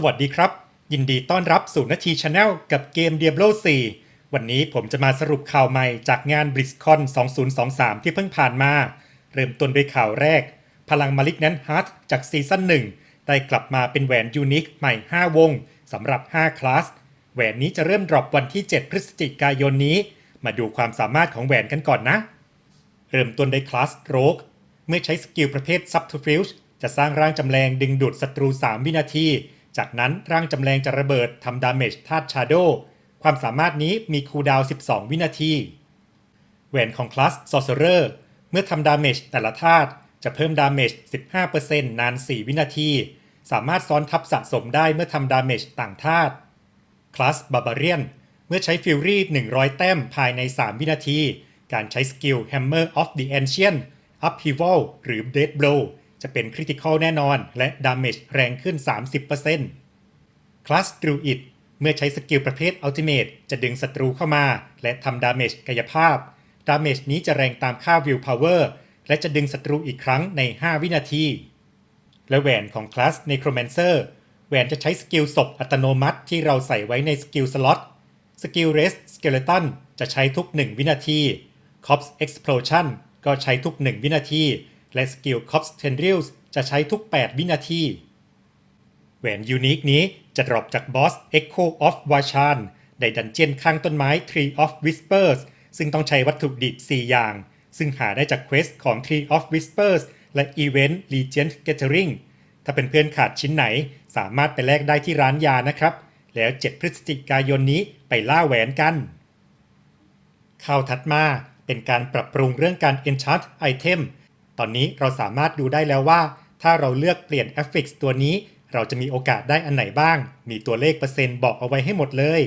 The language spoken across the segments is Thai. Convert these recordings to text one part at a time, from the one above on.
สวัสดีครับ ยินดีต้อนรับสู่นาทีชาแนลกับเกม Diablo 4 วันนี้ผมจะมาสรุปข่าวใหม่จากงาน BlizzCon 2023 ที่เพิ่งผ่านมา เริ่มต้นด้วยข่าวแรก พลังมาลิกนั้นฮาร์ดจากซีซั่น1 ได้กลับมาเป็นแหวนยูนิคใหม่ 5 วงสำหรับ 5 คลาส แหวนนี้จะเริ่มดรอปวันที่ 7 พฤศจิกายนนี้ มาดูความสามารถของแหวนกันก่อนนะ เริ่มต้นด้วยคลาสโรกเมื่อใช้สกิลประเภท Subterfuge จะสร้างร่างจำแรงดึงดูดศัตรู 3 วินาที จากนั้นร่างจำแรงจะระเบิดทำดาเมจธาตุชาโดความสามารถนี้มีคูลดาว 12 วินาทีแหวนของคลาส Sorcerer เมื่อทำดาเมจแต่ละธาตุจะเพิ่มดาเมจ 15%นาน 4 วินาที สามารถซ้อนทับสะสมได้เมื่อทำดาเมจต่างธาตุคลาสบาบาเรียนเมื่อใช้ฟิลรี่ 100 แต้มภายใน 3 วินาที การใช้สกิล Hammer of the Ancient Upheaval หรือ Dead Blow จะเป็นคริติคอลแน่นอนและดาเมจแรงขึ้น 30%คลาสดรูอิดเมื่อใช้สกิลประเภท Ultimate จะดึงศัตรูเข้ามา และทำดาเมจกายภาพ ดาเมจนี้จะแรงตามค่า Will Power และจะดึงศัตรูอีกครั้งใน 5 วินาที และแหวนของคลาส Necromancer แหวนจะใช้สกิลศพอัตโนมัติที่เราใส่ไว้ในสกิลสล็อตสกิล Rest Skeleton จะใช้ทุก 1 วินาที Corpse Explosion ก็ใช้ทุก 1 วินาที และสกิล Corpse Tendrils จะใช้ทุก 8 วินาทีแหวนยูนิคนี้จะดรอปจากบอส Echo of Washan ในดันเจียนข้างต้นไม้ Tree of Whispers ซึ่งต้องใช้วัตถุดิบ 4 อย่าง ซึ่งหาได้จากเควสของ Tree of Whispers และ Event Legend Gathering ถ้าเป็นเพื่อนขาดชิ้นไหนสามารถไปแลกได้ที่ร้านยานะครับ แล้ว 7 พฤศจิกายนนี้ไปล่าแหวนกัน ข่าวถัดมาเป็นการปรับปรุงเรื่องการ enchant item ตอนนี้เราสามารถดูได้แล้วว่า ถ้าเราเลือกเปลี่ยน affix ตัวนี้ เราจะมีโอกาสได้อันไหนบ้าง มีตัวเลขเปอร์เซ็นต์บอกเอาไว้ให้หมดเลย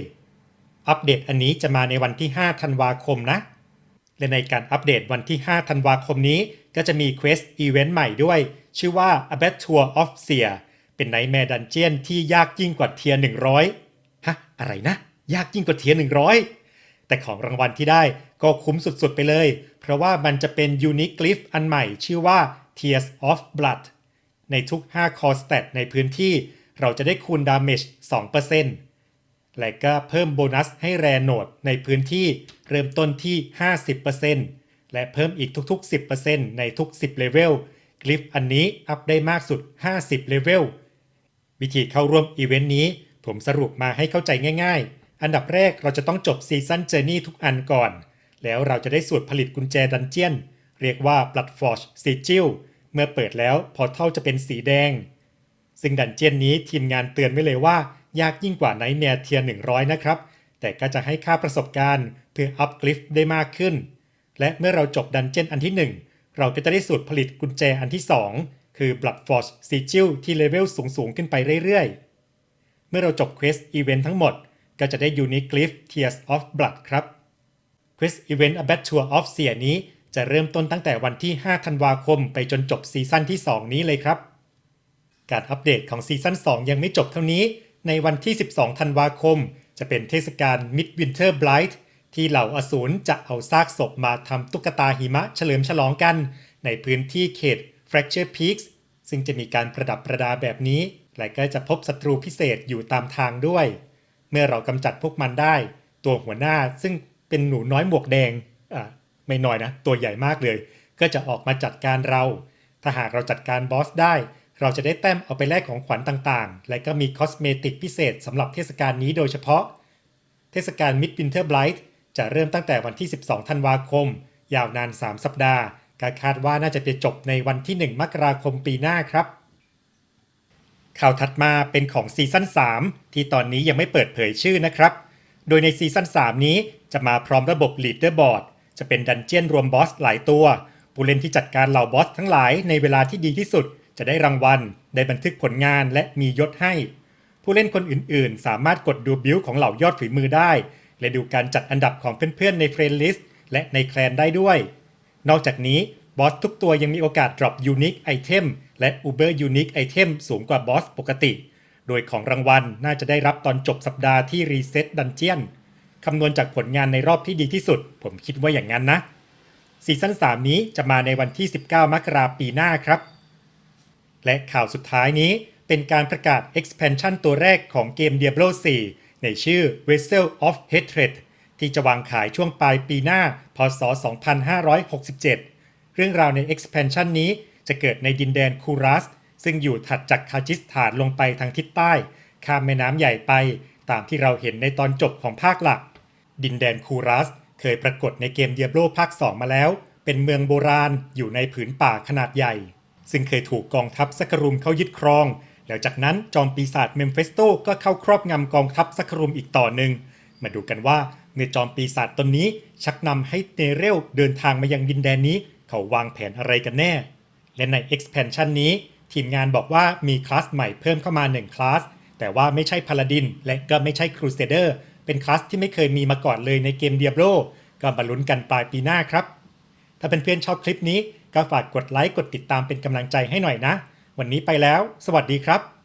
อัปเดตอันนี้จะมาในวันที่ 5 ธันวาคมนะ และในการอัปเดตวันที่ 5 ธันวาคมนี้ ก็จะมีเควสอีเวนต์ใหม่ด้วย ชื่อว่า A b a t t u r of Seer เป็นไนแมร์ดันเจียนที่ยากยิ่งกว่าเทียร์100 ฮะ อะไรนะ ยากยิ่งกว่าเทียร์100 แต่ของรางวัลที่ได้ก็คุ้มสุดๆไปเลย เพราะว่ามันจะเป็นยูนิคกลิฟอันใหม่ชื่อว่า Tears of Blood ในทุก 5 คอสแตทในพื้นที่เราจะได้คูณดาเมจ2%และก็เพิ่มโบนัสให้แรโนดในพื้นที่เริ่มต้นที่ 50%และเพิ่มอีกทุกๆ 10%ในทุก 10 เลเวลกลิฟอันนี้อัพได้มากสุด 50 เลเวล วิธีเข้าร่วมอีเวนต์นี้ผมสรุปมาให้เข้าใจง่ายๆ อันดับแรกเราจะต้องจบซีซันเจอร์นี่ทุกอันก่อน แล้วเราจะได้สูตรผลิตกุญแจดันเจียน เรียกว่า Blood Forge Sigil เมื่อเปิดแล้วพอเท่าจะเป็นสีแดง ซึ่งดันเจียนนี้ทีมงานเตือนไว้เลยว่า ยากยิ่งกว่าไนท์แมร์เทียร์100 นะครับ แต่ก็จะให้ค่าประสบการณ์เพื่ออัพกลิฟได้มากขึ้น และเมื่อเราจบดันเจียนอันที่ 1 เราก็จะได้สูตรผลิตกุญแจอันที่ 2 คือ Blood Forge Sigil ที่เลเวลสูงๆขึ้นไปเรื่อยๆ เมื่อเราจบเควสอีเวนต์ทั้งหมด ก็จะได้ Unique Glyph Tears of Blood ครับ Quest Event A Battle of Seer นี้จะเริ่มต้นตั้งแต่วันที่ 5 ธันวาคมไปจนจบซีซั่นที่ 2 นี้เลยครับ การอัปเดตของซีซั่น2 ยังไม่จบเท่านี้ ในวันที่ 12 ธันวาคม จะเป็นเทศกาล Midwinter Blight ที่เหล่าอสูรจะเอาซากศพมาทำตุ๊กตาหิมะเฉลิมฉลองกัน ในพื้นที่เขต Fracture Peaks ซึ่งจะมีการประดับประดาแบบนี้ และก็จะพบศัตรูพิเศษอยู่ตามทางด้วย เมื่อเรากำจัดพวกมันได้ ตัวหัวหน้าซึ่งเป็นหนูน้อยหมวกแดงอ่าไม่น้อยนะ ตัวใหญ่มากเลย ก็จะออกมาจัดการเรา ถ้าหากเราจัดการบอสได้ เราจะได้แต้มเอาไปแลกของขวัญต่างๆ และก็มีคอสเมติกพิเศษสำหรับเทศกาลนี้โดยเฉพาะ เทศกาล Midwinter Blight จะเริ่มตั้งแต่วันที่ 12 ธันวาคม ยาวนาน 3 สัปดาห์การคาดว่าน่าจะไปจบในวันที่ 1 มกราคมปีหน้าครับ ข่าวถัดมาเป็นของซีซั่น3 ที่ตอนนี้ยังไม่เปิดเผยชื่อนะครับ โดยในซีซั่น3 นี้จะมาพร้อมระบบ Leaderboard จะเป็นดันเจียนรวมบอสหลายตัว ผู้เล่นที่จัดการเหล่าบอสทั้งหลายในเวลาที่ดีที่สุดจะได้รางวัล ได้บันทึกผลงานและมียศให้ ผู้เล่นคนอื่นๆ สามารถกดดูบิลของเหล่ายอดฝีมือได้ และดูการจัดอันดับของเพื่อนๆในเฟรนด์ลิสต์และในแคลนได้ด้วย นอกจากนี้บอสทุกตัวยังมีโอกาส drop unique item และ uber unique item สูงกว่าบอสปกติ โดยของรางวัลน่าจะได้รับตอนจบสัปดาห์ที่รีเซ็ตดันเจียนคำนวณจากผลงานในรอบที่ดีที่สุด ผมคิดว่าอย่างนั้นนะ ซีซั่น 3 นี้จะมาในวันที่ 19 มกราปีหน้าครับ และข่าวสุดท้ายนี้เเป็นการประกาศ expansion ตัวแรกของเกม Diablo 4 ในชื่อ Vessel of Hatred ที่จะวางขายช่วงปลายปีหน้า พศ 2567 เรื่องราวใน expansion นี้ จะเกิดในดินแดนคูรัส ซึ่งอยู่ถัดจากคาจิสถานลงไปทางทิศใต้ ข้ามแม่น้ำใหญ่ไป ตามที่เราเห็นในตอนจบของภาคหลัก ดินแดนคูรัส เคยปรากฏในเกม Diablo ภาค 2 มาแล้ว เป็นเมืองโบราณอยู่ในผืนป่าขนาดใหญ่ ซึ่งเคยถูกกองทัพซักคารุมเข้ายึดครอง แล้วจากนั้นจอมปีศาจเมมเฟสโตก็เข้าครอบงำกองทัพซักคารุมอีกต่อหนึ่งมาดูกันว่าเมื่อจอมปีศาจตนนี้ชักนำให้เนเรลเดินทางมายังดินแดนนี้ เขาวางแผนอะไรกันแน่ และใน expansion นี้ทีมงานบอกว่ามีคลาสใหม่เพิ่มเข้ามา 1 คลาส แต่ว่าไม่ใช่พาลาดิน และก็ไม่ใช่ครูเซเดอร์เป็นคลาสที่ไม่เคยมีมาก่อนเลยในเกมเดียบโลก็มาลุ้นกันปลายปีหน้าครับ ถ้าเเพื่อนๆชอบคลิปนี้ก็ฝากกดไลค์กดติดตามเป็นกำลังใจให้หน่อยนะ วันนี้ไปแล้ว สวัสดีครับ